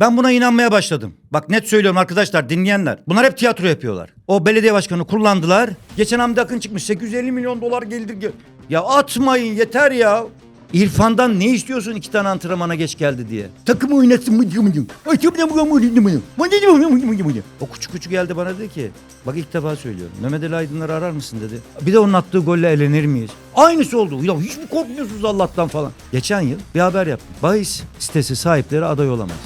Ben buna inanmaya başladım. Bak net söylüyorum arkadaşlar dinleyenler. Bunlar hep tiyatro yapıyorlar. O belediye başkanı kullandılar. Geçen Hamdi Akın çıkmış 850 milyon dolar geldi. Ya atmayın yeter ya. İrfan'dan ne istiyorsun iki tane antrenmana geç geldi diye. Takım oynasın mı diyor O küçük küçük geldi bana dedi ki bak ilk defa söylüyorum Mehmet Ali Aydınları arar mısın dedi. Bir de onun attığı golle elenir miyiz? Aynısı oldu. Ya hiç mi korkmuyorsunuz Allah'tan falan. Geçen yıl bir haber yaptım. Bahis sitesi sahipleri aday olamaz.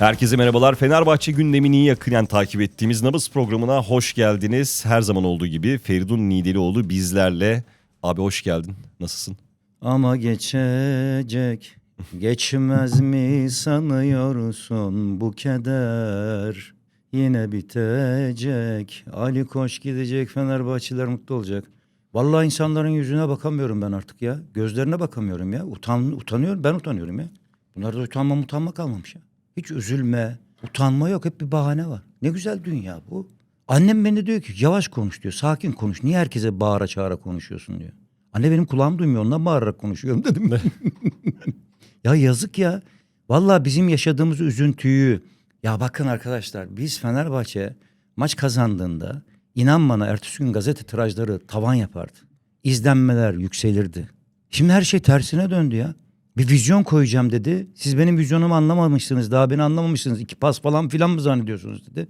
Herkese merhabalar. Fenerbahçe gündemini yakinen takip ettiğimiz Nabız programına hoş geldiniz. Her zaman olduğu gibi Feridun Nidelioğlu bizlerle. Abi hoş geldin. Nasılsın? Ama geçecek geçmez mi sanıyorsun bu keder yine bitecek Ali Koç gidecek Fenerbahçeliler mutlu olacak. Vallahi insanların yüzüne bakamıyorum ben artık ya. Gözlerine bakamıyorum ya. Utan, utanıyorum ben utanıyorum ya. Bunlarda utanma utanma kalmamış ya. Hiç üzülme, utanma yok. Hep bir bahane var. Ne güzel dünya bu. Annem beni diyor ki yavaş konuş diyor. Sakin konuş. Niye herkese bağıra çağıra konuşuyorsun diyor. Anne benim kulağım duymuyor ondan bağırarak konuşuyorum dedim. ya yazık ya. Vallahi bizim yaşadığımız üzüntüyü. Ya bakın arkadaşlar biz Fenerbahçe maç kazandığında inan bana ertesi gün gazete tirajları tavan yapardı. İzlenmeler yükselirdi. Şimdi her şey tersine döndü ya. Bir vizyon koyacağım dedi. Siz benim vizyonumu anlamamışsınız. Daha beni anlamamışsınız. İki pas falan filan mı zannediyorsunuz dedi.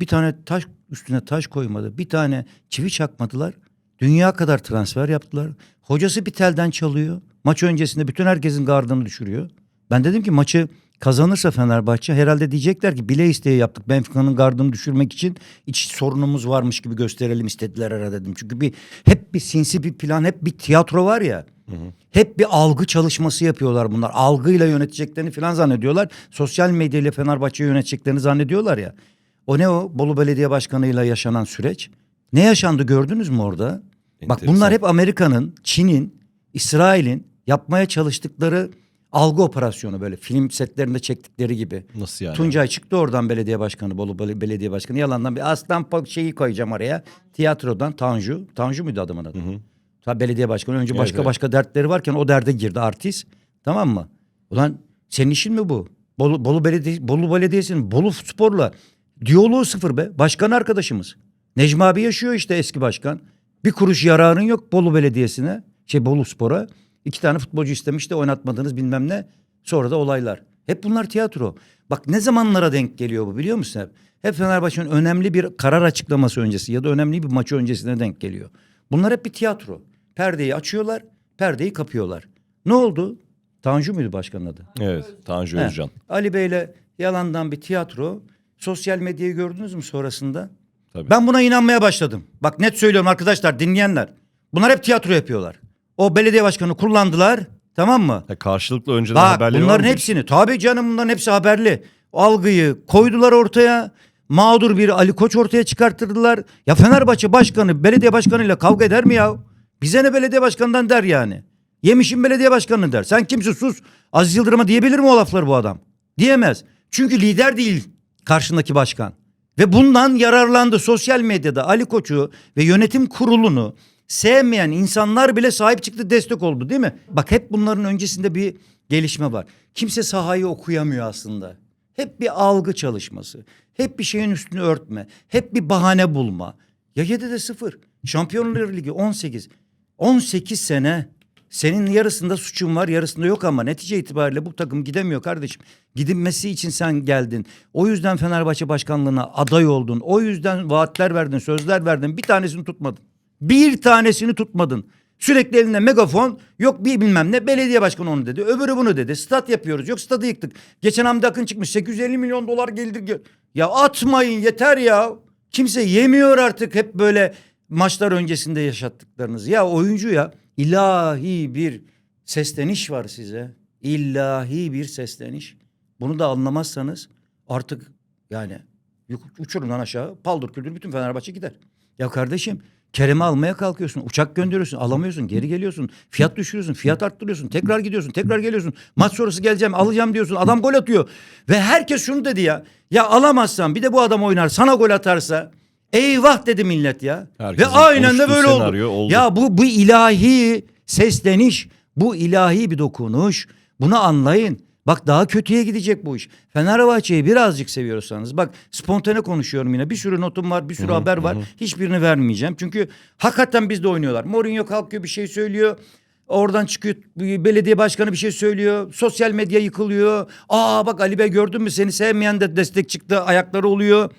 Bir tane taş üstüne taş koymadı. Bir tane çivi çakmadılar. Dünya kadar transfer yaptılar. Hocası bir telden çalıyor. Maç öncesinde bütün herkesin gardını düşürüyor. Ben dedim ki maçı kazanırsa Fenerbahçe herhalde diyecekler ki bile isteye yaptık. Benfica'nın gardını düşürmek için iç sorunumuz varmış gibi gösterelim istediler herhalde dedim. Çünkü bir hep bir sinsi bir plan, hep bir tiyatro var ya. Hep bir algı çalışması yapıyorlar bunlar. Algıyla yöneteceklerini falan zannediyorlar. Sosyal medyayla Fenerbahçe'yi yöneteceklerini zannediyorlar ya. O ne o? Bolu Belediye Başkanı'yla yaşanan süreç. Ne yaşandı gördünüz mü orada? Bak Enteresan. bunlar hep Amerika'nın, Çin'in, İsrail'in yapmaya çalıştıkları algı operasyonu böyle film setlerinde çektikleri gibi. Nasıl yani? Tuncay çıktı oradan belediye başkanı, Bolu Bel- Belediye Başkanı. Yalandan bir aslan pa- şeyi koyacağım araya. Tiyatrodan Tanju. Tanju muydu adamın adı? Tabii belediye başkanı. Önce başka evet. başka dertleri varken o derde girdi artist. Tamam mı? Ulan senin işin mi bu? Bolu, Bolu, Belediye, Bolu Belediyesi'nin Bolu Spor'la diyaloğu sıfır be. Başkan arkadaşımız. Necmi abi yaşıyor işte eski başkan. Bir kuruş yararın yok Bolu Belediyesi'ne. Şey Bolu Spor'a. İki tane futbolcu istemiş de oynatmadınız bilmem ne. Sonra da olaylar. Hep bunlar tiyatro. Bak ne zamanlara denk geliyor bu biliyor musun hep? Hep Fenerbahçe'nin önemli bir karar açıklaması öncesi ya da önemli bir maçı öncesine denk geliyor. Bunlar hep bir tiyatro. Perdeyi açıyorlar, perdeyi kapıyorlar. Ne oldu? Tanju muydu başkanın adı? Evet. Tanju He. Özcan. Ali Bey'le yalandan bir tiyatro. Sosyal medyayı gördünüz mü sonrasında? Tabii. Ben buna inanmaya başladım. Bak net söylüyorum arkadaşlar dinleyenler. Bunlar hep tiyatro yapıyorlar. O belediye başkanı kullandılar tamam mı? Ha, karşılıklı önceden Bak haberleri bunların hepsini tabii canım bunların hepsi haberli. Algıyı koydular ortaya. Mağdur bir Ali Koç ortaya çıkarttırdılar. Ya Fenerbahçe başkanı belediye başkanıyla kavga eder mi ya? Bize ne belediye başkanından der yani. Yemişim belediye başkanı der. Sen kimsin sus. Aziz Yıldırım'a diyebilir mi o lafları bu adam? Diyemez. Çünkü lider değil karşındaki başkan. Ve bundan yararlandı sosyal medyada Ali Koç'u ve yönetim kurulunu sevmeyen insanlar bile sahip çıktı destek oldu değil mi? Bak hep bunların öncesinde bir gelişme var. Kimse sahayı okuyamıyor aslında. Hep bir algı çalışması. Hep bir şeyin üstünü örtme. Hep bir bahane bulma. Ya 7'de 0. Şampiyonlar Ligi 18. 18 sene senin yarısında suçun var yarısında yok ama netice itibariyle bu takım gidemiyor kardeşim. Gidilmesi için sen geldin. O yüzden Fenerbahçe başkanlığına aday oldun. O yüzden vaatler verdin, sözler verdin. Bir tanesini tutmadın. Bir tanesini tutmadın. Sürekli elinde megafon yok bir bilmem ne belediye başkanı onu dedi. Öbürü bunu dedi. Stat yapıyoruz. Yok stadı yıktık. Geçen Hamdi Akın çıkmış 850 milyon dolar gelir. Ya atmayın yeter ya. Kimse yemiyor artık hep böyle maçlar öncesinde yaşattıklarınız. Ya oyuncu ya ilahi bir sesleniş var size. İlahi bir sesleniş. Bunu da anlamazsanız artık yani uçurumdan aşağı paldır küldür bütün Fenerbahçe gider. Ya kardeşim Kerem'i almaya kalkıyorsun. Uçak gönderiyorsun. Alamıyorsun. Geri geliyorsun. Fiyat düşürüyorsun. Fiyat arttırıyorsun. Tekrar gidiyorsun. Tekrar geliyorsun. Maç sonrası geleceğim alacağım diyorsun. Adam gol atıyor. Ve herkes şunu dedi ya. Ya alamazsan bir de bu adam oynar sana gol atarsa eyvah dedi millet ya. Herkesin Ve aynen de böyle oldu. oldu. Ya bu bu ilahi sesleniş, bu ilahi bir dokunuş. Bunu anlayın. Bak daha kötüye gidecek bu iş. Fenerbahçe'yi birazcık seviyorsanız bak spontane konuşuyorum yine. Bir sürü notum var, bir sürü haber var. Hiçbirini vermeyeceğim. Çünkü hakikaten bizde oynuyorlar. Mourinho kalkıyor bir şey söylüyor. Oradan çıkıyor belediye başkanı bir şey söylüyor. Sosyal medya yıkılıyor. Aa bak Ali Bey gördün mü seni sevmeyen de destek çıktı. Ayakları oluyor.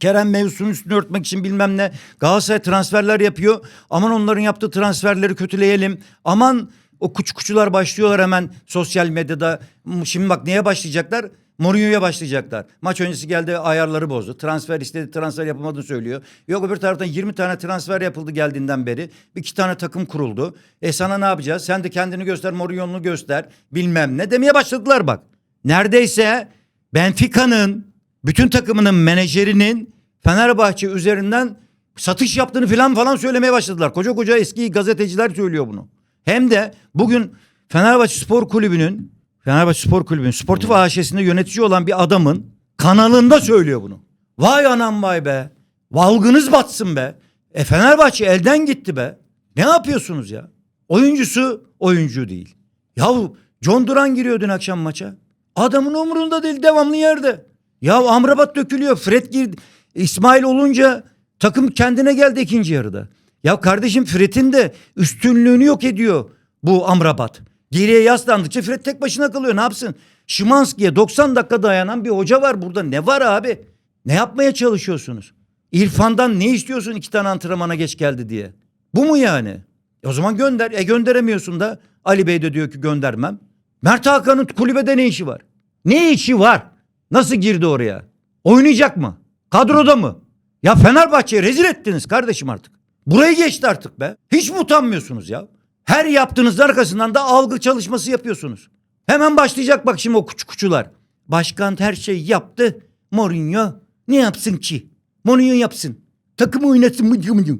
Kerem mevzusunun üstünü örtmek için bilmem ne. Galatasaray transferler yapıyor. Aman onların yaptığı transferleri kötüleyelim. Aman o kuç kuçular başlıyorlar hemen sosyal medyada. Şimdi bak neye başlayacaklar? Mourinho'ya başlayacaklar. Maç öncesi geldi ayarları bozdu. Transfer istedi transfer yapamadığını söylüyor. Yok öbür taraftan 20 tane transfer yapıldı geldiğinden beri. iki tane takım kuruldu. E sana ne yapacağız? Sen de kendini göster Mourinho'nu göster. Bilmem ne demeye başladılar bak. Neredeyse Benfica'nın bütün takımının menajerinin Fenerbahçe üzerinden satış yaptığını falan falan söylemeye başladılar. Koca koca eski gazeteciler söylüyor bunu. Hem de bugün Fenerbahçe Spor Kulübü'nün Fenerbahçe Spor Kulübü'nün sportif AŞ'sinde yönetici olan bir adamın kanalında söylüyor bunu. Vay anam vay be. Valgınız batsın be. E Fenerbahçe elden gitti be. Ne yapıyorsunuz ya? Oyuncusu oyuncu değil. Yahu John Duran giriyor dün akşam maça. Adamın umurunda değil devamlı yerde. Ya Amrabat dökülüyor. Fred girdi. İsmail olunca takım kendine geldi ikinci yarıda. Ya kardeşim Fred'in de üstünlüğünü yok ediyor bu Amrabat. Geriye yaslandıkça Fred tek başına kalıyor. Ne yapsın? Şimanski'ye 90 dakika dayanan bir hoca var burada. Ne var abi? Ne yapmaya çalışıyorsunuz? İrfan'dan ne istiyorsun iki tane antrenmana geç geldi diye? Bu mu yani? E o zaman gönder. E gönderemiyorsun da Ali Bey de diyor ki göndermem. Mert Hakan'ın kulübede ne işi var? Ne işi var? Nasıl girdi oraya? Oynayacak mı? Kadroda mı? Ya Fenerbahçe'yi rezil ettiniz kardeşim artık. Burayı geçti artık be. Hiç mi utanmıyorsunuz ya? Her yaptığınızın arkasından da algı çalışması yapıyorsunuz. Hemen başlayacak bak şimdi o kuçu kuçular. Başkan her şeyi yaptı. Mourinho ne yapsın ki? Mourinho yapsın. Takımı. Mourinho, Mourinho,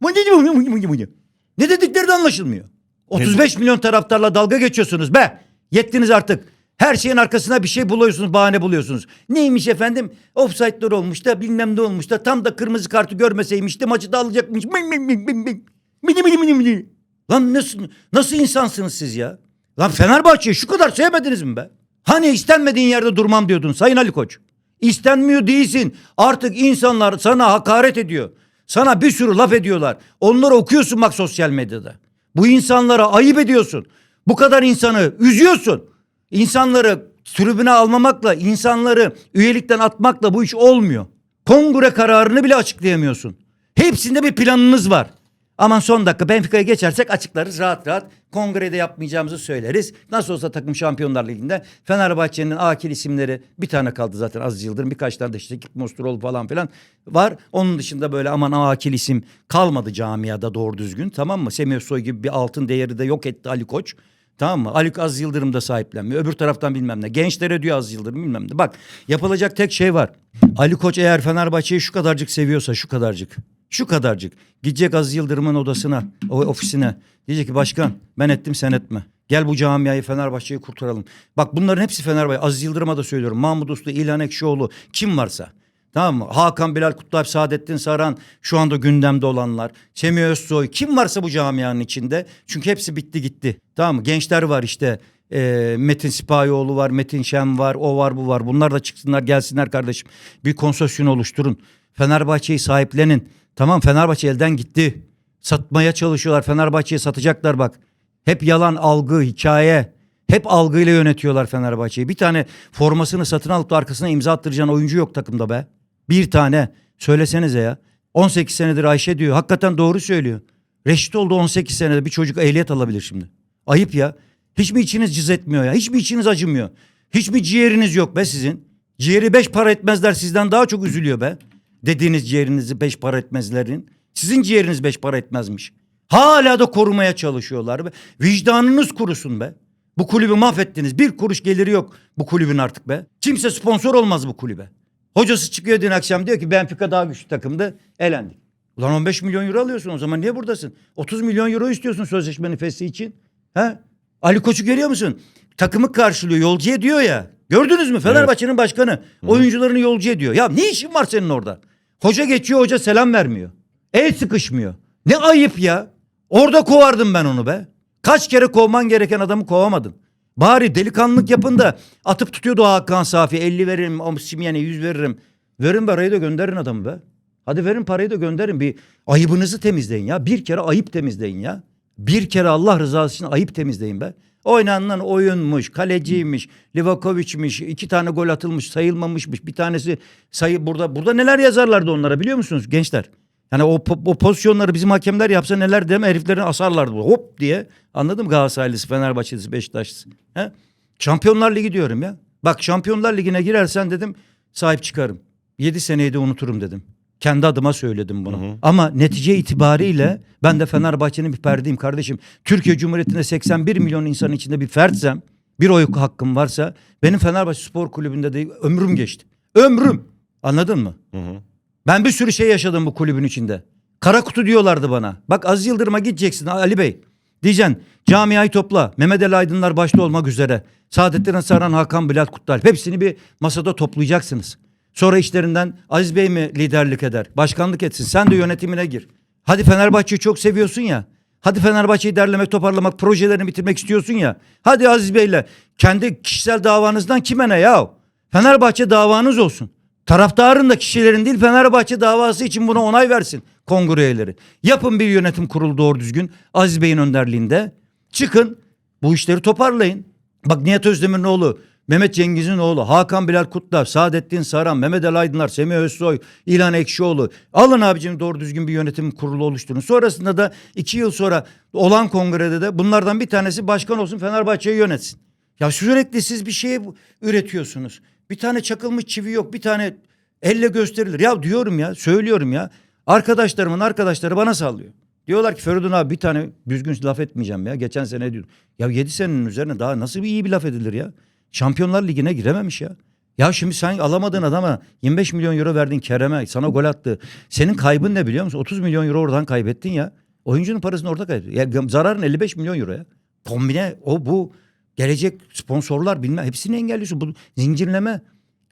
Mourinho, Mourinho. Ne dedikleri de anlaşılmıyor. 35 milyon taraftarla dalga geçiyorsunuz be. Yettiniz artık. Her şeyin arkasına bir şey buluyorsunuz, bahane buluyorsunuz. Neymiş efendim? Offside'lar olmuş da bilmem ne olmuş da tam da kırmızı kartı görmeseymiş de maçı da alacakmış. Ming, ming, ming, ming, ming. Mini, mini, mini, mini. Lan nasıl, nasıl insansınız siz ya? Lan Fenerbahçe'yi şu kadar sevmediniz mi be? Hani istenmediğin yerde durmam diyordun Sayın Ali Koç. İstenmiyor değilsin. Artık insanlar sana hakaret ediyor. Sana bir sürü laf ediyorlar. Onları okuyorsun bak sosyal medyada. Bu insanlara ayıp ediyorsun. Bu kadar insanı üzüyorsun. İnsanları tribüne almamakla, insanları üyelikten atmakla bu iş olmuyor. Kongre kararını bile açıklayamıyorsun. Hepsinde bir planınız var. Aman son dakika Benfica'ya geçersek açıklarız rahat rahat. Kongrede yapmayacağımızı söyleriz. Nasıl olsa takım Şampiyonlar Ligi'nde Fenerbahçe'nin akil isimleri bir tane kaldı zaten Aziz Yıldırım. Birkaç tane de işte Mostrol falan filan var. Onun dışında böyle aman akil isim kalmadı camiada doğru düzgün tamam mı? Semih Soy gibi bir altın değeri de yok etti Ali Koç. Tamam mı? Ali Aziz Yıldırım da sahiplenmiyor. Öbür taraftan bilmem ne. Gençlere diyor Aziz Yıldırım bilmem ne. Bak yapılacak tek şey var. Ali Koç eğer Fenerbahçe'yi şu kadarcık seviyorsa şu kadarcık. Şu kadarcık. Gidecek Aziz Yıldırım'ın odasına, ofisine. Diyecek ki başkan ben ettim sen etme. Gel bu camiayı Fenerbahçe'yi kurtaralım. Bak bunların hepsi Fenerbahçe. Aziz Yıldırım'a da söylüyorum. Mahmut Uslu, İlhan Ekşioğlu kim varsa. Tamam mı? Hakan Bilal Kutlualp, Saadettin Saran şu anda gündemde olanlar. Semih Özsoy kim varsa bu camianın içinde. Çünkü hepsi bitti gitti. Tamam mı? Gençler var işte. Ee, Metin Sipahioğlu var, Metin Şen var, o var bu var. Bunlar da çıksınlar gelsinler kardeşim. Bir konsorsiyum oluşturun. Fenerbahçe'yi sahiplenin. Tamam Fenerbahçe elden gitti. Satmaya çalışıyorlar. Fenerbahçe'yi satacaklar bak. Hep yalan algı, hikaye. Hep algıyla yönetiyorlar Fenerbahçe'yi. Bir tane formasını satın alıp da arkasına imza attıracağın oyuncu yok takımda be. Bir tane. Söylesenize ya. 18 senedir Ayşe diyor. Hakikaten doğru söylüyor. Reşit oldu 18 senede bir çocuk ehliyet alabilir şimdi. Ayıp ya. Hiç mi içiniz cız etmiyor ya? Hiç mi içiniz acımıyor? Hiç mi ciğeriniz yok be sizin? Ciğeri beş para etmezler sizden daha çok üzülüyor be. Dediğiniz ciğerinizi beş para etmezlerin. Sizin ciğeriniz beş para etmezmiş. Hala da korumaya çalışıyorlar be. Vicdanınız kurusun be. Bu kulübü mahvettiniz. Bir kuruş geliri yok bu kulübün artık be. Kimse sponsor olmaz bu kulübe. Hocası çıkıyor dün akşam diyor ki Benfica daha güçlü takımdı. Elendik. Ulan 15 milyon euro alıyorsun o zaman niye buradasın? 30 milyon euro istiyorsun sözleşmenin fesli için. He? Ali Koç'u görüyor musun? Takımı karşılıyor yolcu ediyor ya. Gördünüz mü Fenerbahçe'nin başkanı oyuncularını yolcu ediyor. Ya ne işin var senin orada? Hoca geçiyor hoca selam vermiyor. El sıkışmıyor. Ne ayıp ya. Orada kovardım ben onu be. Kaç kere kovman gereken adamı kovamadın. Bari delikanlılık yapın da atıp tutuyordu Hakan Safi. 50 veririm, Simyen'e 100 veririm. Verin parayı da gönderin adamı be. Hadi verin parayı da gönderin. Bir ayıbınızı temizleyin ya. Bir kere ayıp temizleyin ya. Bir kere Allah rızası için ayıp temizleyin be. Oynanan oyunmuş, kaleciymiş, Livakovic'miş, iki tane gol atılmış, sayılmamışmış. Bir tanesi sayı burada burada neler yazarlardı onlara biliyor musunuz gençler? Yani o, o pozisyonları bizim hakemler yapsa neler deme heriflerin asarlardı. Hop diye. Anladın mı Galatasaraylısı, Fenerbahçelisi, Beşiktaşlısı. He? Şampiyonlar Ligi diyorum ya. Bak Şampiyonlar Ligi'ne girersen dedim sahip çıkarım. 7 seneyi de unuturum dedim. Kendi adıma söyledim bunu. Ama netice itibariyle ben de Fenerbahçe'nin bir perdeyim kardeşim. Türkiye Cumhuriyeti'nde 81 milyon insanın içinde bir fertsem, bir oy hakkım varsa benim Fenerbahçe Spor Kulübü'nde de ömrüm geçti. Ömrüm. Anladın mı? Hı hı. Ben bir sürü şey yaşadım bu kulübün içinde. Kara kutu diyorlardı bana. Bak Aziz Yıldırım'a gideceksin Ali Bey. Diyeceksin camiayı topla. Mehmet Ali Aydınlar başta olmak üzere. Saadettin Saran, Hakan Bilal Kutlualp. Hepsini bir masada toplayacaksınız. Sonra işlerinden Aziz Bey mi liderlik eder? Başkanlık etsin. Sen de yönetimine gir. Hadi Fenerbahçe'yi çok seviyorsun ya. Hadi Fenerbahçe'yi derlemek, toparlamak, projelerini bitirmek istiyorsun ya. Hadi Aziz Bey'le kendi kişisel davanızdan kime ne ya? Fenerbahçe davanız olsun. Taraftarın da kişilerin değil Fenerbahçe davası için buna onay versin kongre üyeleri. Yapın bir yönetim kurulu doğru düzgün Aziz Bey'in önderliğinde. Çıkın bu işleri toparlayın. Bak Nihat Özdemir'in oğlu, Mehmet Cengiz'in oğlu, Hakan Bilal Kutlar, Saadettin Saran, Mehmet Ali Aydınlar, Semih Özsoy, İlhan Ekşioğlu. Alın abicim doğru düzgün bir yönetim kurulu oluşturun. Sonrasında da iki yıl sonra olan kongrede de bunlardan bir tanesi başkan olsun Fenerbahçe'yi yönetsin. Ya sürekli siz bir şey üretiyorsunuz. Bir tane çakılmış çivi yok. Bir tane elle gösterilir. Ya diyorum ya söylüyorum ya. Arkadaşlarımın arkadaşları bana sallıyor. Diyorlar ki Feridun abi bir tane düzgün laf etmeyeceğim ya. Geçen sene diyordum. Ya 7 senenin üzerine daha nasıl bir iyi bir laf edilir ya? Şampiyonlar Ligi'ne girememiş ya. Ya şimdi sen alamadığın adama 25 milyon euro verdin Kerem'e sana gol attı. Senin kaybın ne biliyor musun? 30 milyon euro oradan kaybettin ya. Oyuncunun parasını orada kaybettin. Ya zararın 55 milyon euro ya. Kombine o bu gelecek sponsorlar bilmem hepsini engelliyorsun. Bu zincirleme.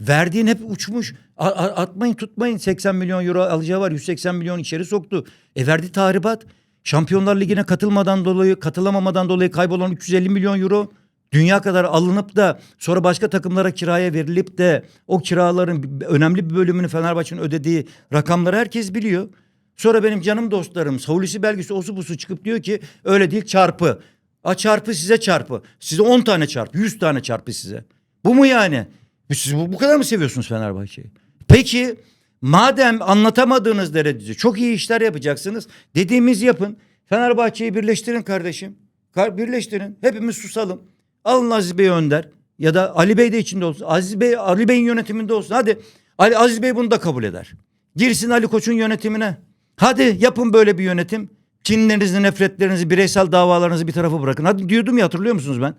Verdiğin hep uçmuş. A- a- atmayın tutmayın 80 milyon euro alacağı var 180 milyon içeri soktu. E verdi tahribat. Şampiyonlar Ligi'ne katılmadan dolayı katılamamadan dolayı kaybolan 350 milyon euro. Dünya kadar alınıp da sonra başka takımlara kiraya verilip de o kiraların önemli bir bölümünü Fenerbahçe'nin ödediği rakamları herkes biliyor. Sonra benim canım dostlarım Hulusi Belgisi osu busu çıkıp diyor ki öyle değil çarpı. A çarpı size çarpı. Size 10 tane çarpı 100 tane çarpı size. Bu mu yani? Siz bu, bu kadar mı seviyorsunuz Fenerbahçe'yi? Peki madem anlatamadığınız derecede çok iyi işler yapacaksınız dediğimiz yapın. Fenerbahçe'yi birleştirin kardeşim. Kar- Birleştirin. Hepimiz susalım. Alın Aziz Bey önder. Ya da Ali Bey de içinde olsun. Aziz Bey, Ali Bey'in yönetiminde olsun. Hadi Ali, Aziz Bey bunu da kabul eder. Girsin Ali Koç'un yönetimine. Hadi yapın böyle bir yönetim. Kinlerinizi, nefretlerinizi, bireysel davalarınızı bir tarafa bırakın. Hadi diyordum ya hatırlıyor musunuz ben?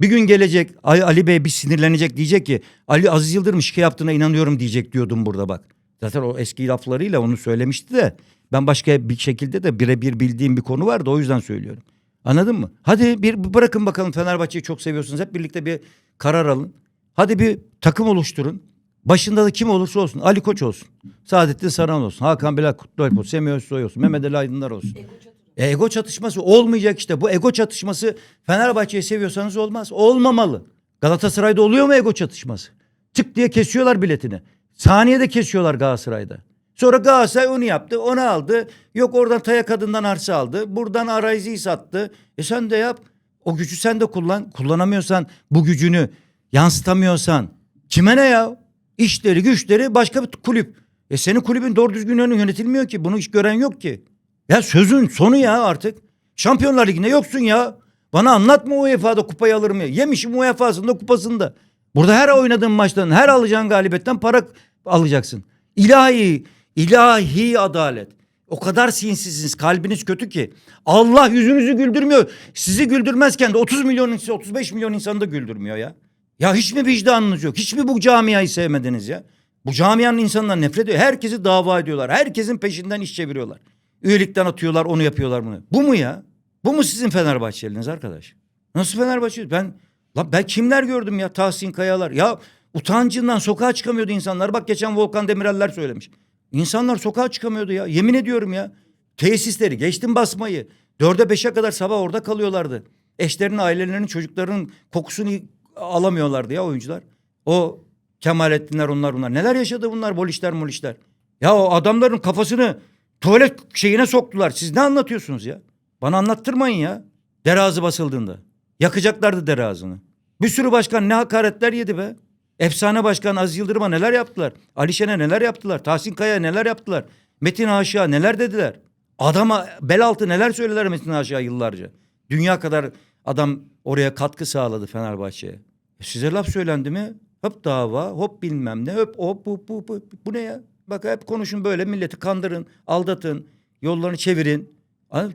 Bir gün gelecek Ali, Bey bir sinirlenecek diyecek ki Ali Aziz Yıldırım şike yaptığına inanıyorum diyecek diyordum burada bak. Zaten o eski laflarıyla onu söylemişti de ben başka bir şekilde de birebir bildiğim bir konu vardı o yüzden söylüyorum. Anladın mı? Hadi bir bırakın bakalım Fenerbahçe'yi çok seviyorsunuz. Hep birlikte bir karar alın. Hadi bir takım oluşturun. Başında da kim olursa olsun. Ali Koç olsun. Saadettin Saran olsun. Hakan Bilal Kutlualp olsun. Semih Özsoy olsun. Mehmet Ali Aydınlar olsun. E, ego çatışması olmayacak işte. Bu ego çatışması Fenerbahçe'yi seviyorsanız olmaz. Olmamalı. Galatasaray'da oluyor mu ego çatışması? Tık diye kesiyorlar biletini. Saniyede kesiyorlar Galatasaray'da. Sonra Galatasaray onu yaptı, onu aldı. Yok oradan Taya Kadın'dan arsa aldı. Buradan araziyi sattı. E sen de yap. O gücü sen de kullan. Kullanamıyorsan bu gücünü yansıtamıyorsan kime ne ya? İşleri güçleri başka bir kulüp. E senin kulübün doğru düzgün yönetilmiyor ki. Bunu hiç gören yok ki. Ya sözün sonu ya artık. Şampiyonlar Ligi'nde yoksun ya. Bana anlatma UEFA'da kupayı alır mı? Yemişim UEFA'sında kupasında. Burada her oynadığın maçtan, her alacağın galibiyetten para alacaksın. İlahi, ilahi adalet. O kadar sinsizsiniz, kalbiniz kötü ki. Allah yüzünüzü güldürmüyor. Sizi güldürmezken de 30 milyon insan, 35 milyon insanı da güldürmüyor ya. Ya hiç mi vicdanınız yok? Hiç mi bu camiayı sevmediniz ya? Bu camianın insanından nefret ediyor. Herkesi dava ediyorlar. Herkesin peşinden iş çeviriyorlar. Üyelikten atıyorlar, onu yapıyorlar bunu. Bu mu ya? Bu mu sizin Fenerbahçeliniz arkadaş? Nasıl Fenerbahçe? Ben la ben kimler gördüm ya Tahsin Kayalar. Ya utancından sokağa çıkamıyordu insanlar. Bak geçen Volkan Demireller söylemiş. İnsanlar sokağa çıkamıyordu ya. Yemin ediyorum ya. Tesisleri geçtim basmayı. Dörde beşe kadar sabah orada kalıyorlardı. Eşlerinin, ailelerinin, çocuklarının kokusunu alamıyorlardı ya oyuncular. O Kemalettinler onlar bunlar. Neler yaşadı bunlar bolişler molişler. Ya o adamların kafasını tuvalet şeyine soktular. Siz ne anlatıyorsunuz ya? Bana anlattırmayın ya. Derazı basıldığında. Yakacaklardı derazını. Bir sürü başkan ne hakaretler yedi be. Efsane başkan Aziz Yıldırım'a neler yaptılar? Ali Şen'e neler yaptılar? Tahsin Kaya'ya neler yaptılar? Metin Aşık'a neler dediler? Adama bel altı neler söylediler Metin Aşık'a yıllarca. Dünya kadar adam oraya katkı sağladı Fenerbahçe'ye. E size laf söylendi mi? Hop dava, hop bilmem ne, hop hop bu, bu, bu, bu ne ya? Bak hep konuşun böyle milleti kandırın, aldatın, yollarını çevirin.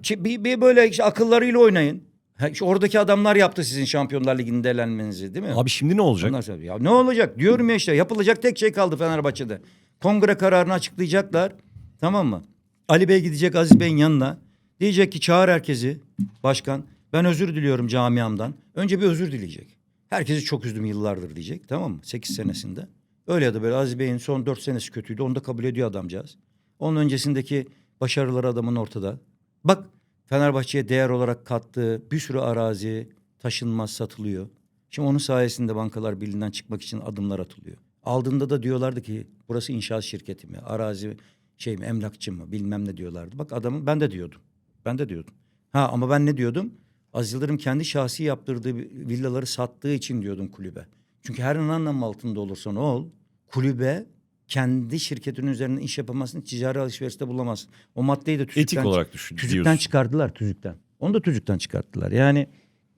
Bir, bir böyle işte akıllarıyla oynayın. Ha, işte oradaki adamlar yaptı sizin Şampiyonlar Ligi'nde elenmenizi değil mi? Abi şimdi ne olacak? Ondan sonra, ya ne olacak diyorum ya işte yapılacak tek şey kaldı Fenerbahçe'de. Kongre kararını açıklayacaklar. Tamam mı? Ali Bey gidecek Aziz Bey'in yanına. Diyecek ki çağır herkesi başkan. Ben özür diliyorum camiamdan. Önce bir özür dileyecek. Herkesi çok üzdüm yıllardır diyecek. Tamam mı? 8 senesinde. Öyle ya da böyle Aziz Bey'in son 4 senesi kötüydü. Onu da kabul ediyor adamcağız. Onun öncesindeki başarıları adamın ortada. Bak Fenerbahçe'ye değer olarak kattığı bir sürü arazi taşınmaz satılıyor. Şimdi onun sayesinde Bankalar Birliği'nden çıkmak için adımlar atılıyor. Aldığında da diyorlardı ki burası inşaat şirketi mi, arazi şey mi, emlakçı mı bilmem ne diyorlardı. Bak adamın ben de diyordum. Ben de diyordum. Ha ama ben ne diyordum? Aziz Yıldırım kendi şahsi yaptırdığı villaları sattığı için diyordum kulübe. Çünkü her ne anlam altında olursan ol, kulübe kendi şirketinin üzerinde iş yapamazsın, ticari alışverişte bulamazsın. O maddeyi de tüzükten, Etik olarak düşün. tüzükten diyorsun. çıkardılar, tüzükten. Onu da tüzükten çıkarttılar. Yani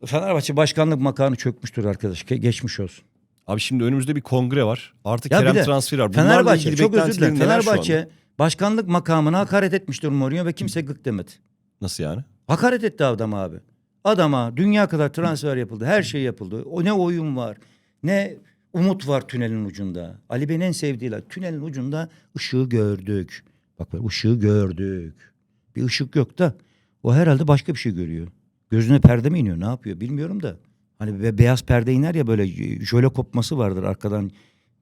Fenerbahçe başkanlık makamı çökmüştür arkadaş. Ge- Geçmiş olsun. Abi şimdi önümüzde bir kongre var. Artık Ya Kerem de transferi var. Bunlarla Fenerbahçe çok özür dilerim. Fenerbahçe başkanlık makamına hakaret etmiştir Mourinho ve kimse gık demedi. Nasıl yani? Hakaret etti adam abi. Adama dünya kadar transfer yapıldı. Her şey yapıldı. O ne oyun var. Ne umut var tünelin ucunda. Ali Bey'in en sevdiği laf, tünelin ucunda ışığı gördük. Bak böyle ışığı gördük. Bir ışık yok da o herhalde başka bir şey görüyor. Gözüne perde mi iniyor ne yapıyor bilmiyorum da. Hani be- beyaz perde iner ya böyle jöle kopması vardır arkadan.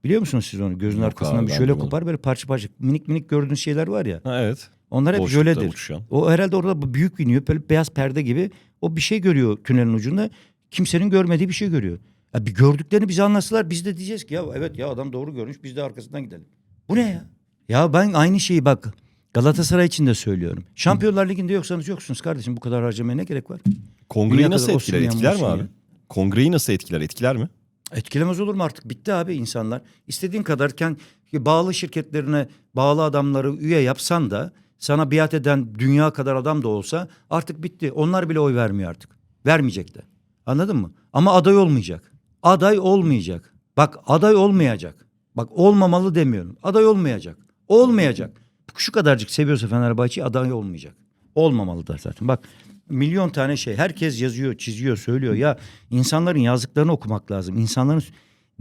Biliyor musunuz siz onu? Gözün Yok arkasından abi, bir duymadım. kopar böyle parça parça minik minik gördüğünüz şeyler var ya. Ha evet. Onlar hep Boşlukta jöledir. uçuşan. O herhalde orada büyük biniyor böyle beyaz perde gibi. O bir şey görüyor tünelin ucunda. Kimsenin görmediği bir şey görüyor. Ya bir gördüklerini bize anlatsalar biz de diyeceğiz ki ya evet ya adam doğru görmüş biz de arkasından gidelim. Bu ne ya? Ya ben aynı şeyi bak Galatasaray için de söylüyorum. Şampiyonlar Ligi'nde yoksanız yoksunuz kardeşim bu kadar harcamaya ne gerek var? Kongreyi nasıl etkiler? Etkiler mi abi? ya. Kongreyi nasıl etkiler? Etkiler mi? Etkilemez olur mu artık? Bitti abi insanlar. İstediğin kadar kend- bağlı şirketlerine bağlı adamları üye yapsan da sana biat eden dünya kadar adam da olsa artık bitti. Onlar bile oy vermiyor artık. Vermeyecek de. Anladın mı? Ama aday olmayacak. Aday olmayacak. Bak aday olmayacak. Bak olmamalı demiyorum. Aday olmayacak. Olmayacak. Şu kadarcık seviyorsa Fenerbahçe'yi aday olmayacak. Olmamalı da zaten. Bak milyon tane şey. Herkes yazıyor, çiziyor, söylüyor. Ya insanların yazdıklarını okumak lazım. İnsanların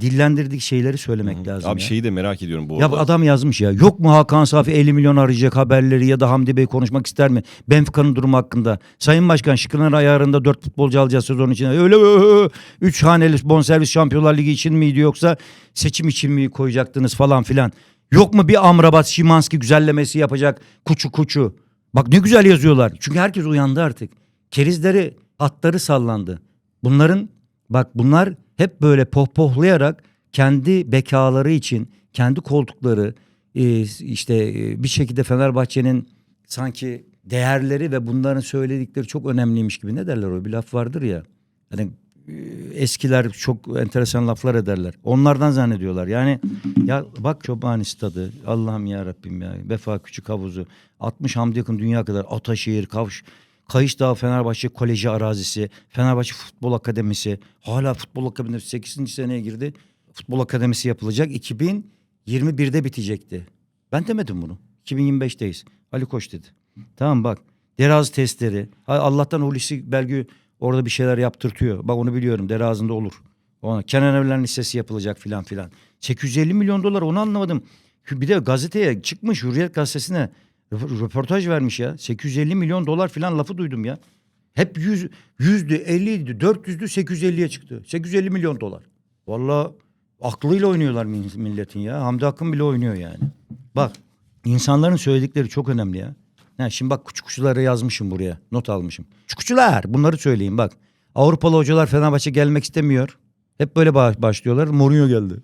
dillendirdiği şeyleri söylemek lazım. Abi ya. şeyi de merak ediyorum bu Ya arada. adam yazmış ya. Yok mu Hakan Safi 50 milyon arayacak haberleri ya da Hamdi Bey konuşmak ister mi? Benfica'nın durumu hakkında. Sayın Başkan Şıkınar ayarında 4 futbolcu alacağız sezon içinde. Öyle mi? 3 haneli bonservis Şampiyonlar Ligi için miydi yoksa seçim için mi koyacaktınız falan filan. Yok mu bir Amrabat Şimanski güzellemesi yapacak kuçu kuçu. Bak ne güzel yazıyorlar. Çünkü herkes uyandı artık. Kerizleri, atları sallandı. Bunların bak bunlar hep böyle pohpohlayarak kendi bekaları için, kendi koltukları e, işte e, bir şekilde Fenerbahçe'nin sanki değerleri ve bunların söyledikleri çok önemliymiş gibi ne derler o bir laf vardır ya. Hani e, eskiler çok enteresan laflar ederler. Onlardan zannediyorlar. Yani ya bak Çobani stadı. Allah'ım ya Rabbim ya. Vefa Küçük Havuzu. 60 Hamdi Yakın dünya kadar Ataşehir, Kavş, Kayışdağ Fenerbahçe Koleji arazisi, Fenerbahçe Futbol Akademisi. Hala Futbol Akademisi 8. seneye girdi. Futbol Akademisi yapılacak. 2021'de bitecekti. Ben demedim bunu. 2025'teyiz. Ali Koç dedi. Tamam bak. Derazi testleri. Allah'tan Hulusi Belgü orada bir şeyler yaptırtıyor. Bak onu biliyorum. Derazında olur. Ona Kenan Evren listesi yapılacak filan filan. 850 milyon dolar onu anlamadım. Bir de gazeteye çıkmış Hürriyet gazetesine röportaj vermiş ya. 850 milyon dolar filan lafı duydum ya. Hep 100, 100'dü, 50'ydi, 400'dü, 850'ye çıktı. 850 milyon dolar. Vallahi aklıyla oynuyorlar mi- milletin ya. Hamdi Akın bile oynuyor yani. Bak insanların söyledikleri çok önemli ya. Ha, şimdi bak küçükçulara yazmışım buraya. Not almışım. Küçükçüler bunları söyleyin bak. Avrupalı hocalar Fenerbahçe gelmek istemiyor. Hep böyle baş- başlıyorlar. Mourinho geldi.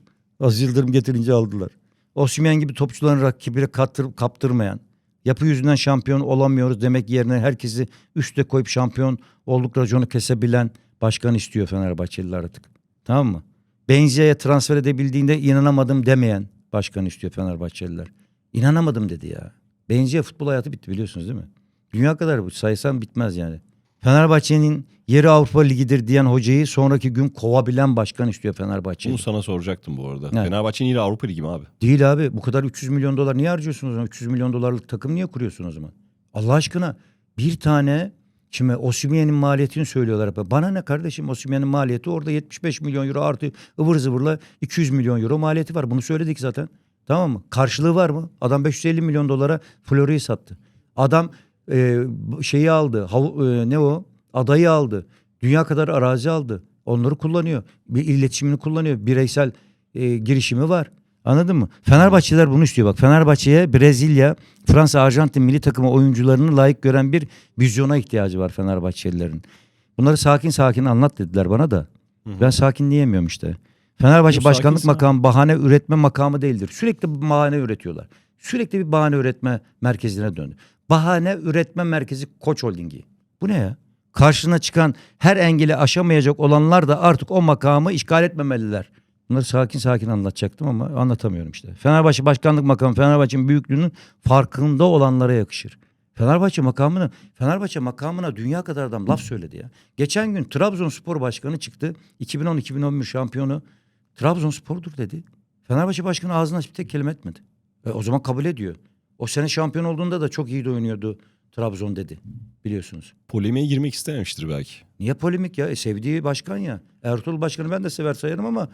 Aziz Yıldırım getirince aldılar. Osimhen gibi topçuların rakibine kattır, kaptırmayan, yapı yüzünden şampiyon olamıyoruz demek yerine herkesi üste koyup şampiyon olduk raconu kesebilen başkan istiyor Fenerbahçeliler artık. Tamam mı? Benzia'ya transfer edebildiğinde inanamadım demeyen başkan istiyor Fenerbahçeliler. İnanamadım dedi ya. Benzia futbol hayatı bitti biliyorsunuz değil mi? Dünya kadar bu saysam bitmez yani. Fenerbahçe'nin yeri Avrupa Ligi'dir diyen hocayı sonraki gün kovabilen başkan istiyor Fenerbahçe'yi. Bunu sana soracaktım bu arada. Evet. Fenerbahçe'nin yeri Avrupa Ligi mi abi? Değil abi. Bu kadar 300 milyon dolar niye harcıyorsunuz o zaman? 300 milyon dolarlık takım niye kuruyorsun o zaman? Allah aşkına bir tane şimdi Osimhen'in maliyetini söylüyorlar. Bana ne kardeşim Osimhen'in maliyeti orada 75 milyon euro artı ıvır zıvırla 200 milyon euro maliyeti var. Bunu söyledik zaten. Tamam mı? Karşılığı var mı? Adam 550 milyon dolara Florya'yı sattı. Adam e, şeyi aldı. hav- e, ne o? Adayı aldı. Dünya kadar arazi aldı. Onları kullanıyor. Bir iletişimini kullanıyor. Bireysel e, girişimi var. Anladın mı? Fenerbahçeler bunu istiyor bak. Fenerbahçe'ye Brezilya, Fransa, Arjantin milli takımı oyuncularını layık gören bir vizyona ihtiyacı var Fenerbahçelilerin. Bunları sakin sakin anlat dediler bana da. Ben sakin diyemiyorum işte. Fenerbahçe başkanlık makamı bahane üretme makamı değildir. Sürekli bahane üretiyorlar. Sürekli bir bahane üretme merkezine döndü. Bahane üretme merkezi Koç Holding'i. Bu ne ya? Karşına çıkan her engeli aşamayacak olanlar da artık o makamı işgal etmemeliler. Bunları sakin sakin anlatacaktım ama anlatamıyorum işte. Fenerbahçe başkanlık makamı Fenerbahçe'nin büyüklüğünün farkında olanlara yakışır. Fenerbahçe makamına Fenerbahçe makamına dünya kadar adam laf söyledi ya. Geçen gün Trabzonspor Başkanı çıktı. 2010-2011 şampiyonu Trabzonspor'dur dedi. Fenerbahçe Başkanı ağzını açıp bir tek kelime etmedi. E, o zaman kabul ediyor. O sene şampiyon olduğunda da çok iyi de oynuyordu Trabzon dedi. Biliyorsunuz. Polemiğe girmek istememiştir belki. Niye polemik ya? E, sevdiği başkan ya. Ertuğrul Başkanı ben de sever sayarım ama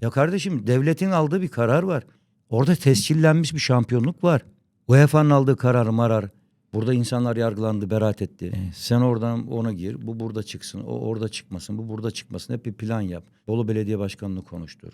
ya kardeşim devletin aldığı bir karar var. Orada tescillenmiş bir şampiyonluk var. UEFA'nın aldığı karar marar. Burada insanlar yargılandı, beraat etti. E, sen oradan ona gir, bu burada çıksın, o orada çıkmasın, bu burada çıkmasın. Hep bir plan yap. Bolu Belediye Başkanı'nı konuştur.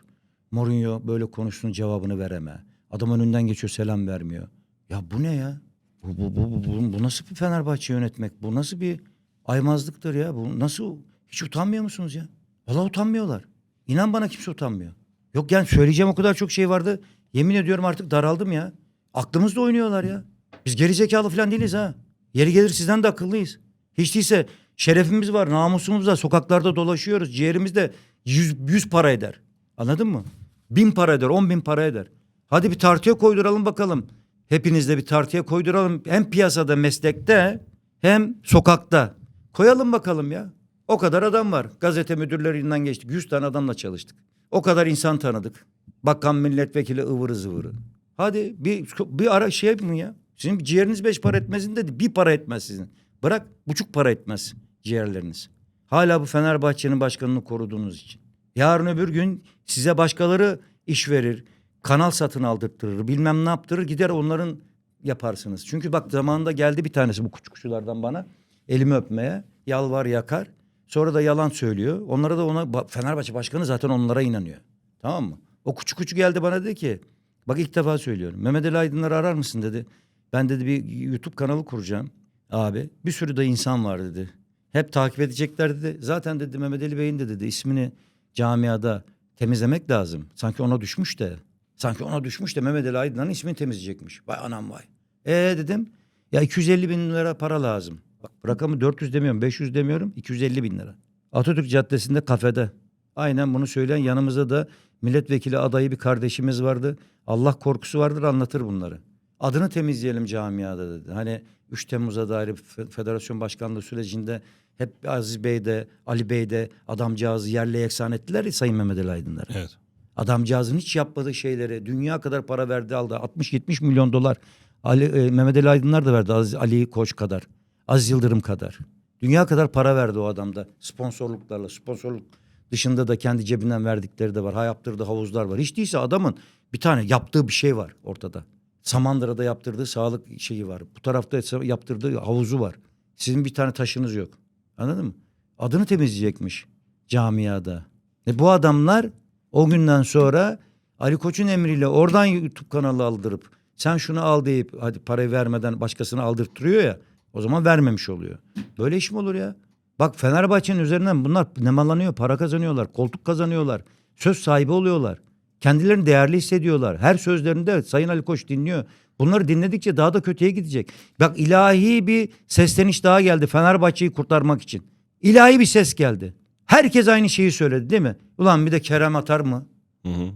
Mourinho böyle konuştuğun cevabını vereme. Adam önünden geçiyor selam vermiyor. Ya bu ne ya? Bu, bu, bu, bu, bu, bu nasıl bir Fenerbahçe yönetmek? Bu nasıl bir aymazlıktır ya? Bu nasıl? Hiç utanmıyor musunuz ya? Valla utanmıyorlar. İnan bana kimse utanmıyor. Yok yani söyleyeceğim o kadar çok şey vardı. Yemin ediyorum artık daraldım ya. Aklımızda oynuyorlar ya. Biz gerizekalı falan değiliz ha. Yeri gelir sizden de akıllıyız. Hiç değilse şerefimiz var, namusumuz var. Sokaklarda dolaşıyoruz. Ciğerimiz de yüz, yüz para eder. Anladın mı? Bin para eder, on bin para eder. Hadi bir tartıya koyduralım bakalım. Hepinizde bir tartıya koyduralım. Hem piyasada, meslekte hem sokakta. Koyalım bakalım ya. O kadar adam var. Gazete müdürlerinden geçtik. Yüz tane adamla çalıştık. O kadar insan tanıdık. Bakan milletvekili ıvırı zıvırı. Hadi bir, bir ara şey yapın ya. Sizin ciğeriniz beş para etmezin dedi. Bir para etmez sizin. Bırak buçuk para etmez ciğerleriniz. Hala bu Fenerbahçe'nin başkanını koruduğunuz için. Yarın öbür gün size başkaları iş verir. Kanal satın aldırtırır. Bilmem ne yaptırır. Gider onların yaparsınız. Çünkü bak zamanında geldi bir tanesi bu küçükçülerden bana. Elimi öpmeye. Yalvar yakar. Sonra da yalan söylüyor. Onlara da ona Ba- Fenerbahçe başkanı zaten onlara inanıyor. Tamam mı? O küçük küçük geldi bana dedi ki bak ilk defa söylüyorum. Mehmet Ali Aydınlar'ı arar mısın dedi. Ben dedi bir YouTube kanalı kuracağım abi. Bir sürü de insan var dedi. Hep takip edecekler dedi. Zaten dedi Mehmet Ali Bey'in de dedi ismini camiada temizlemek lazım. Sanki ona düşmüş de. Sanki ona düşmüş de Mehmet Ali Aydınlar'ın ismini temizleyecekmiş. Vay anam vay. E dedim ya 250 bin lira para lazım. Bak rakamı 400 demiyorum 500 demiyorum 250 bin lira. Atatürk Caddesi'nde kafede. Aynen bunu söyleyen yanımızda da milletvekili adayı bir kardeşimiz vardı. Allah korkusu vardır anlatır bunları. Adını temizleyelim camiada dedi. Hani 3 Temmuz'a dair fe- federasyon başkanlığı sürecinde hep Aziz Bey de Ali Bey de adamcağızı yerle yeksan ettiler ya Sayın Mehmet Ali Aydınlar. Evet. Adamcağızın hiç yapmadığı şeyleri dünya kadar para verdi aldı. 60-70 milyon dolar. Ali, e, Mehmet Ali Aydınlar da verdi Ali Koç kadar. Aziz Yıldırım kadar. Dünya kadar para verdi o adamda. Sponsorluklarla. Sponsorluk dışında da kendi cebinden verdikleri de var. Ha yaptırdığı havuzlar var. Hiç değilse adamın bir tane yaptığı bir şey var ortada. Samandıra'da yaptırdığı sağlık şeyi var. Bu tarafta yaptırdığı havuzu var. Sizin bir tane taşınız yok. Anladın mı? Adını temizleyecekmiş camiada. E bu adamlar o günden sonra Ali Koç'un emriyle oradan YouTube kanalı aldırıp sen şunu al deyip hadi parayı vermeden başkasına aldırttırıyor ya o zaman vermemiş oluyor. Böyle iş mi olur ya? Bak Fenerbahçe'nin üzerinden bunlar nemalanıyor, para kazanıyorlar, koltuk kazanıyorlar, söz sahibi oluyorlar. Kendilerini değerli hissediyorlar. Her sözlerinde Sayın Ali Koç dinliyor. Bunları dinledikçe daha da kötüye gidecek. Bak ilahi bir sesleniş daha geldi Fenerbahçe'yi kurtarmak için. İlahi bir ses geldi. Herkes aynı şeyi söyledi değil mi? Ulan bir de Kerem atar mı? Hı hı.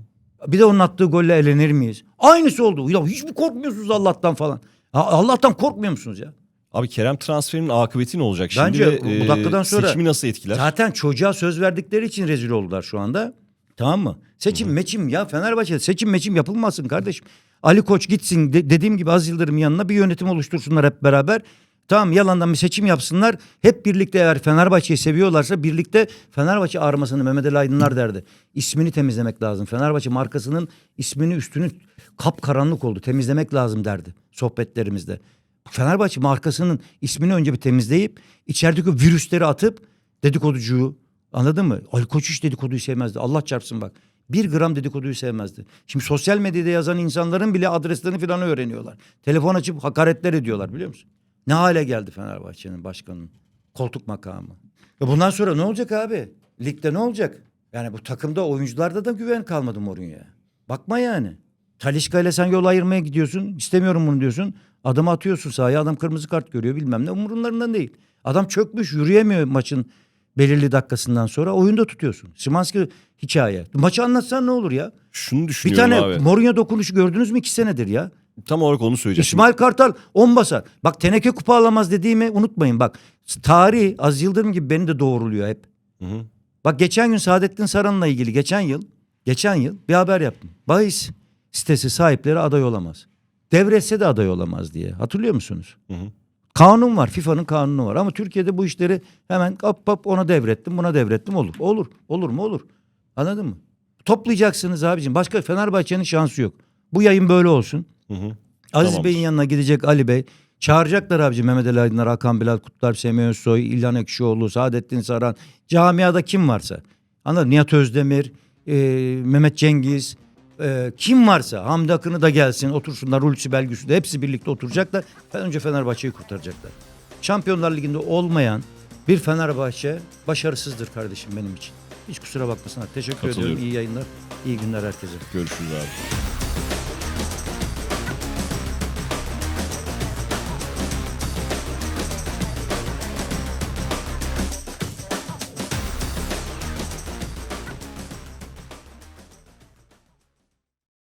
Bir de onun attığı golle elenir miyiz? Aynısı oldu. Ya hiç mi korkmuyorsunuz Allah'tan falan? Ha, Allah'tan korkmuyor musunuz ya? Abi Kerem transferinin akıbeti ne olacak şimdi? Bence ve, bu e, dakikadan sonra- Seçimi nasıl etkiler? Zaten çocuğa söz verdikleri için rezil oldular şu anda. Tamam mı? Seçim meçim ya Fenerbahçe'de seçim meçim yapılmasın kardeşim. Ali Koç gitsin de- dediğim gibi Az Yıldırım yanına bir yönetim oluştursunlar hep beraber. Tamam yalandan bir seçim yapsınlar. Hep birlikte eğer Fenerbahçe'yi seviyorlarsa birlikte Fenerbahçe armasını Mehmet Ali Aydınlar derdi. İsmini temizlemek lazım. Fenerbahçe markasının ismini üstünü kapkaranlık oldu. Temizlemek lazım derdi sohbetlerimizde. Fenerbahçe markasının ismini önce bir temizleyip içerideki virüsleri atıp dedikoducuyu anladın mı? Ali Koç hiç dedikoduyu sevmezdi. Allah çarpsın bak. Bir gram dedikoduyu sevmezdi. Şimdi sosyal medyada yazan insanların bile adreslerini falan öğreniyorlar. Telefon açıp hakaretler ediyorlar biliyor musun? Ne hale geldi Fenerbahçe'nin başkanının koltuk makamı. Ya bundan sonra ne olacak abi? Ligde ne olacak? Yani bu takımda oyuncularda da güven kalmadı Mourinho'ya. Bakma yani. Talişka ile sen yol ayırmaya gidiyorsun. İstemiyorum bunu diyorsun. Adamı atıyorsun sahaya. Adam kırmızı kart görüyor bilmem ne. Umurlarından değil. Adam çökmüş yürüyemiyor maçın belirli dakikasından sonra. Oyunda tutuyorsun. Simanski hikaye. Maçı anlatsan ne olur ya? Şunu Bir düşünüyorum tane abi. Mourinho dokunuşu gördünüz mü iki senedir ya? Tam olarak onu söyleyeceğim. İsmail Kartal on basar. Bak teneke kupa alamaz dediğimi unutmayın bak. Tarih Az Yıldırım gibi beni de doğruluyor hep. Hı hı. Bak geçen gün Saadettin Saran'la ilgili geçen yıl geçen yıl bir haber yaptım. Bahis sitesi sahipleri aday olamaz. Devretse de aday olamaz diye. Hatırlıyor musunuz? Hı hı. Kanun var. FIFA'nın kanunu var. Ama Türkiye'de bu işleri hemen hop hop ona devrettim buna devrettim olur. Olur. Olur mu? Olur. Anladın mı? Toplayacaksınız abicim. Başka Fenerbahçe'nin şansı yok. Bu yayın böyle olsun. Hı hı. Aziz Tamamdır. Bey'in yanına gidecek Ali Bey. Çağıracaklar abici Mehmet Ali Aydınlar, Hakan Bilal Kutlar, Semih Özsoy, İlhan Ekşioğlu, Saadettin Saran. Camiada kim varsa. Anladın? Nihat Özdemir, e, Mehmet Cengiz. e, kim varsa Hamdi Akın'ı da gelsin otursunlar. Hulusi Belgüsü de hepsi birlikte oturacaklar. Önce Fenerbahçe'yi kurtaracaklar. Şampiyonlar Ligi'nde olmayan bir Fenerbahçe başarısızdır kardeşim benim için. Hiç kusura bakmasınlar. Teşekkür ediyorum. İyi yayınlar, iyi günler herkese. Görüşürüz abi.